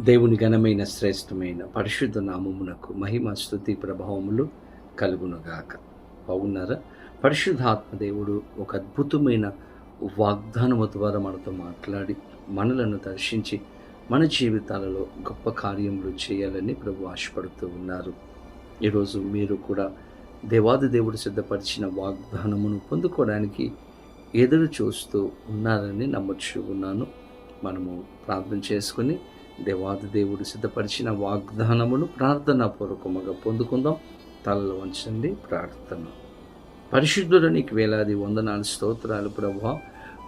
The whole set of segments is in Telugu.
దేవుని ఘనమైన శ్రేష్టమైన పరిశుద్ధ నామమునకు మహిమ స్థుతి ప్రభావములు కలుగునుగాక. బాగున్నారా? పరిశుద్ధాత్మ దేవుడు ఒక అద్భుతమైన వాగ్దానము ద్వారా మనతో మాట్లాడి మనలను దర్శించి మన జీవితాలలో గొప్ప కార్యములు చేయాలని ప్రభు ఆశపడుతూ ఉన్నారు. ఈరోజు మీరు కూడా దేవాది దేవుడు సిద్ధపరిచిన వాగ్దానమును పొందుకోవడానికి ఎదురు చూస్తూ ఉన్నారని నమ్మచ్చు ఉన్నాను. మనము ప్రార్థన చేసుకుని దేవాది దేవుడు సిద్ధపరిచిన వాగ్దానమును ప్రార్థన పూర్వకముగా పొందుకుందాం. తలలో వంచండి ప్రార్థన. పరిశుద్ధుడు నీకు వేలాది వందనాలు స్తోత్రాలు ప్రభా.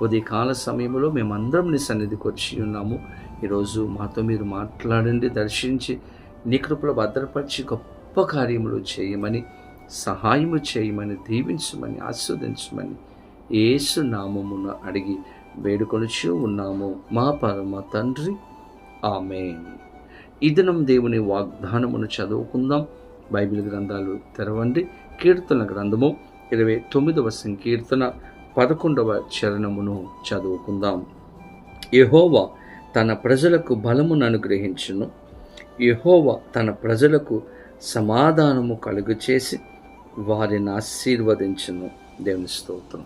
ఉదయకాల సమయంలో మేమందరం నీ సన్నిధికి వచ్చి ఉన్నాము. ఈరోజు మాతో మీరు మాట్లాడండి దర్శించి నీ కృపలో భద్రపరిచి గొప్ప కార్యములు చేయమని సహాయము చేయమని దీవించమని ఆస్వాదించమని యేసు నామమున అడిగి వేడుకొనుచు ఉన్నాము. మా పరమ తండ్రి ఆమె ఈ దినం దేవుని వాగ్దానమును చదువుకుందాం. బైబిల్ గ్రంథాలు తెరవండి. కీర్తన గ్రంథము ఇరవై తొమ్మిదవ సంకీర్తన పదకొండవ చరణమును చదువుకుందాం. యహోవా తన ప్రజలకు బలమును అనుగ్రహించును. యహోవా తన ప్రజలకు సమాధానము కలుగు చేసి వారిని ఆశీర్వదించును. దేవుని స్తోత్రం.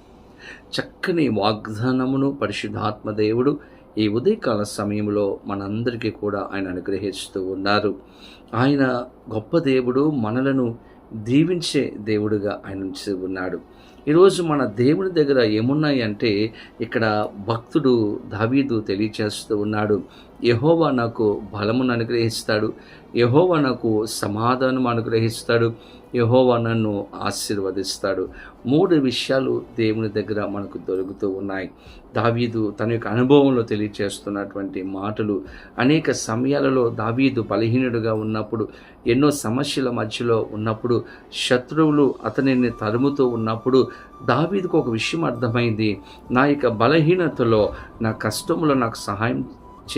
చక్కని వాగ్దానమును పరిశుద్ధాత్మ దేవుడు ఈ ఉదయకాల సమయంలో మనందరికీ కూడా ఆయన అనుగ్రహిస్తూ ఉన్నారు. ఆయన గొప్ప దేవుడు మనలను దీవించే దేవుడుగా ఆయన ఉంచి ఉన్నాడు. ఈరోజు మన దేవుని దగ్గర ఏమున్నాయి అంటే ఇక్కడ భక్తుడు దావీదు తెలియచేస్తూ ఉన్నాడు. యహోవా నాకు బలమును అనుగ్రహిస్తాడు. యహోవా నాకు సమాధానం అనుగ్రహిస్తాడు. యహోవా నన్ను ఆశీర్వదిస్తాడు. మూడు విషయాలు దేవుని దగ్గర మనకు దొరుకుతూ ఉన్నాయి. దావీదు తన యొక్క అనుభవంలో తెలియచేస్తున్నటువంటి మాటలు అనేక సమయాలలో దావీదు బలహీనుడుగా ఉన్నప్పుడు ఎన్నో సమస్యల మధ్యలో ఉన్నప్పుడు శత్రువులు అతనిని తరుముతూ ఉన్నప్పుడు దావీదుకు ఒక విషయం అర్థమైంది. నా యొక్క బలహీనతలో నా కష్టంలో నాకు సహాయం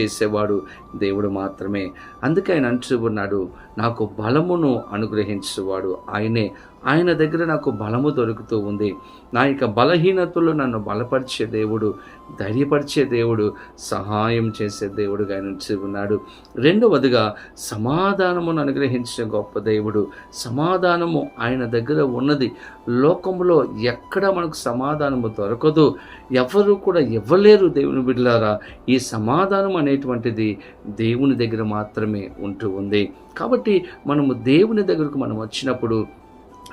చేసేవాడు దేవుడు మాత్రమే. అందుకే ఆయన అంటూ ఉన్నాడు నాకు బలమును అనుగ్రహించేవాడు. ఆయనే ఆయన దగ్గర నాకు బలము దొరుకుతూ ఉంది. నా యొక్క బలహీనతలు నన్ను బలపరిచే దేవుడు ధైర్యపరిచే దేవుడు సహాయం చేసే దేవుడుగా ఆయన ఉన్నాడు. రెండవదిగా సమాధానమును అనుగ్రహించే గొప్ప దేవుడు సమాధానము ఆయన దగ్గర ఉన్నది. లోకంలో ఎక్కడ మనకు సమాధానము దొరకదు. ఎవరు కూడా ఇవ్వలేరు దేవుని బిడ్డలారా. ఈ సమాధానం అనేటువంటిది దేవుని దగ్గర మాత్రమే ఉంటూ ఉంది. కాబట్టి మనము దేవుని దగ్గరకు మనం వచ్చినప్పుడు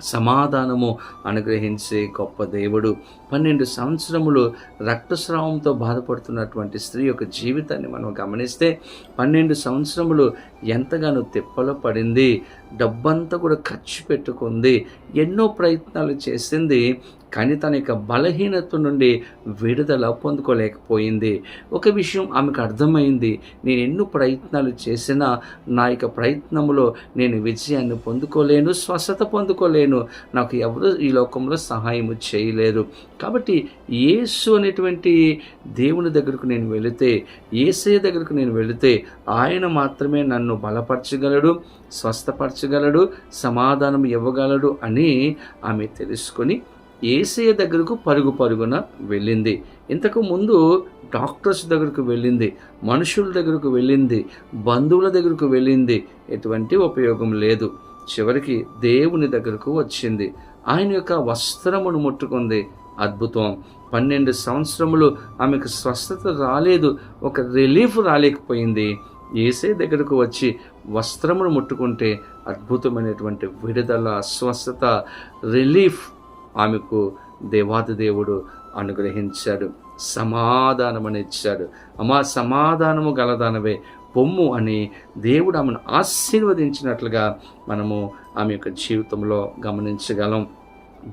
సమాధానము అనుగ్రహించే గొప్ప దేవుడు. పన్నెండు సంవత్సరములు రక్తస్రావంతో బాధపడుతున్నటువంటి స్త్రీ యొక్క జీవితాన్ని మనం గమనిస్తే పన్నెండు సంవత్సరములు ఎంతగానో తిప్పలో పడింది. డబ్బంతా కూడా ఖర్చు పెట్టుకుంది. ఎన్నో ప్రయత్నాలు చేసింది. కానీ తన యొక్క బలహీనత నుండి విడుదల పొందుకోలేకపోయింది. ఒక విషయం ఆమెకు అర్థమైంది. నేను ఎన్నో ప్రయత్నాలు చేసినా నా యొక్క ప్రయత్నంలో నేను విజయాన్ని పొందుకోలేను స్వస్థత పొందుకోలేను. నాకు ఎవరు ఈ లోకంలో సహాయం చేయలేరు కాబట్టి యేసు అనేటువంటి దేవుని దగ్గరకు నేను వెళితే ఏసే దగ్గరకు నేను వెళితే ఆయన మాత్రమే నన్ను బలపరచగలడు స్వస్థపరచగలడు సమాధానం ఇవ్వగలడు అని ఆమె తెలుసుకొని ఏసయ్య దగ్గరకు పరుగు పరుగున వెళ్ళింది. ఇంతకు ముందు డాక్టర్స్ దగ్గరకు వెళ్ళింది మనుషుల దగ్గరకు వెళ్ళింది బంధువుల దగ్గరకు వెళ్ళింది. ఎటువంటి ఉపయోగం లేదు. చివరికి దేవుని దగ్గరకు వచ్చింది. ఆయన యొక్క వస్త్రమును ముట్టుకుంది. అద్భుతం. పన్నెండు సంవత్సరములు ఆమెకు స్వస్థత రాలేదు. ఒక రిలీఫ్ రాలేకపోయింది. ఏసే దగ్గరకు వచ్చి వస్త్రమును ముట్టుకుంటే అద్భుతమైనటువంటి విడుదల అస్వస్థత రిలీఫ్ ఆమెకు దేవాది దేవుడు అనుగ్రహించాడు. సమాధానమని ఇచ్చాడు. అమ్మా సమాధానము గలదానవే. పొమ్ము అని దేవుడు ఆమెను ఆశీర్వదించినట్లుగా మనము ఆమె యొక్క జీవితంలో గమనించగలం.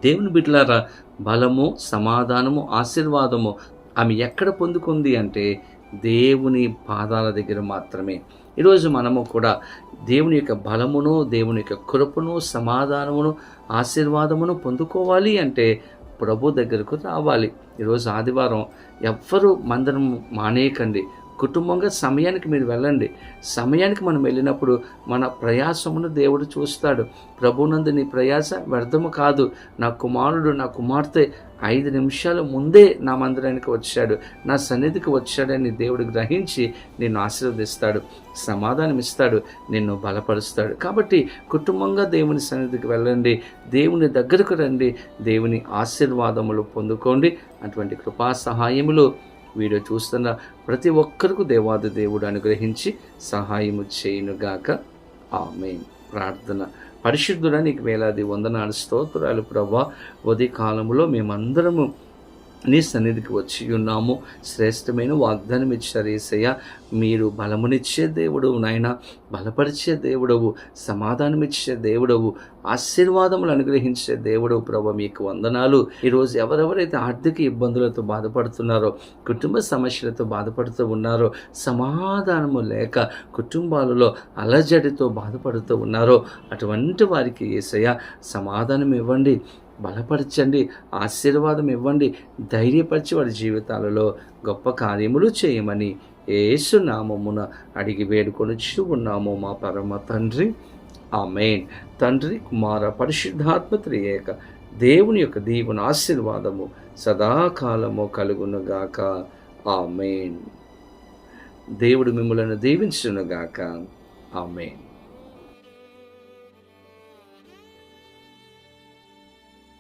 దేవుని బిడ్డలారా బలము సమాధానము ఆశీర్వాదము ఆమె ఎక్కడ పొందుకుంది అంటే దేవుని పాదాల దగ్గర మాత్రమే. ఈరోజు మనము కూడా దేవుని యొక్క బలమును దేవుని యొక్క కృపను సమాధానమును ఆశీర్వాదమును పొందుకోవాలి అంటే ప్రభు దగ్గరకు రావాలి. ఈరోజు ఆదివారం ఎవ్వరూ మందిరం మానేయకండి. కుటుంబంగా సమయానికి మీరు వెళ్ళండి. సమయానికి మనం వెళ్ళినప్పుడు మన ప్రయాసమును దేవుడు చూస్తాడు. ప్రభునందు నీ ప్రయాస వ్యర్థము కాదు. నా కుమారుడు నా కుమార్తె ఐదు నిమిషాల ముందే నా మందిరానికి వచ్చాడు. నా సన్నిధికి వచ్చాడని దేవుడు గ్రహించి నిన్ను ఆశీర్వదిస్తాడు. సమాధానం ఇస్తాడు. నిన్ను బలపరుస్తాడు. కాబట్టి కుటుంబంగా దేవుని సన్నిధికి వెళ్ళండి. దేవుని దగ్గరకు రండి. దేవుని ఆశీర్వాదములు పొందుకోండి. అటువంటి కృపా సహాయములు వీడియో చూస్తున్న ప్రతి ఒక్కరికి దేవాది దేవుడు అనుగ్రహించి సహాయము చేయునుగాక. ఆమె ప్రార్థన. పరిశుద్ధుడ నీకు వేలాది వందనాలు స్తోత్రాలు ప్రభా. ఉదయ కాలంలో మేమందరము నీ సన్నిధికి వచ్చి ఉన్నాము. శ్రేష్టమైన వాగ్దానం ఇచ్చారు ఏసయ్య. మీరు బలమునిచ్చే దేవుడవు నాయన బలపరిచే దేవుడవు సమాధానమిచ్చే దేవుడవు ఆశీర్వాదములు అనుగ్రహించే దేవుడవు ప్రభా మీకు వందనాలు. ఈరోజు ఎవరెవరైతే ఆర్థిక ఇబ్బందులతో బాధపడుతున్నారో కుటుంబ సమస్యలతో బాధపడుతూ ఉన్నారో సమాధానము లేక కుటుంబాలలో అలజడితో బాధపడుతూ ఉన్నారో అటువంటి వారికి ఏసయ్య సమాధానం ఇవ్వండి. బలపరచండి ఆశీర్వాదం ఇవ్వండి ధైర్యపరిచి వారి జీవితాలలో గొప్ప కార్యములు చేయమని ఏసునామమున అడిగి వేడుకొని ఉన్నాము మా పరమ తండ్రి. ఆమెన్. తండ్రి కుమార పరిశుద్ధాత్మ త్రియేక దేవుని యొక్క దీవుని ఆశీర్వాదము సదాకాలము కలుగునుగాక. ఆమెన్. దేవుడు మిమ్మలను దీవించునుగాక. ఆమెన్.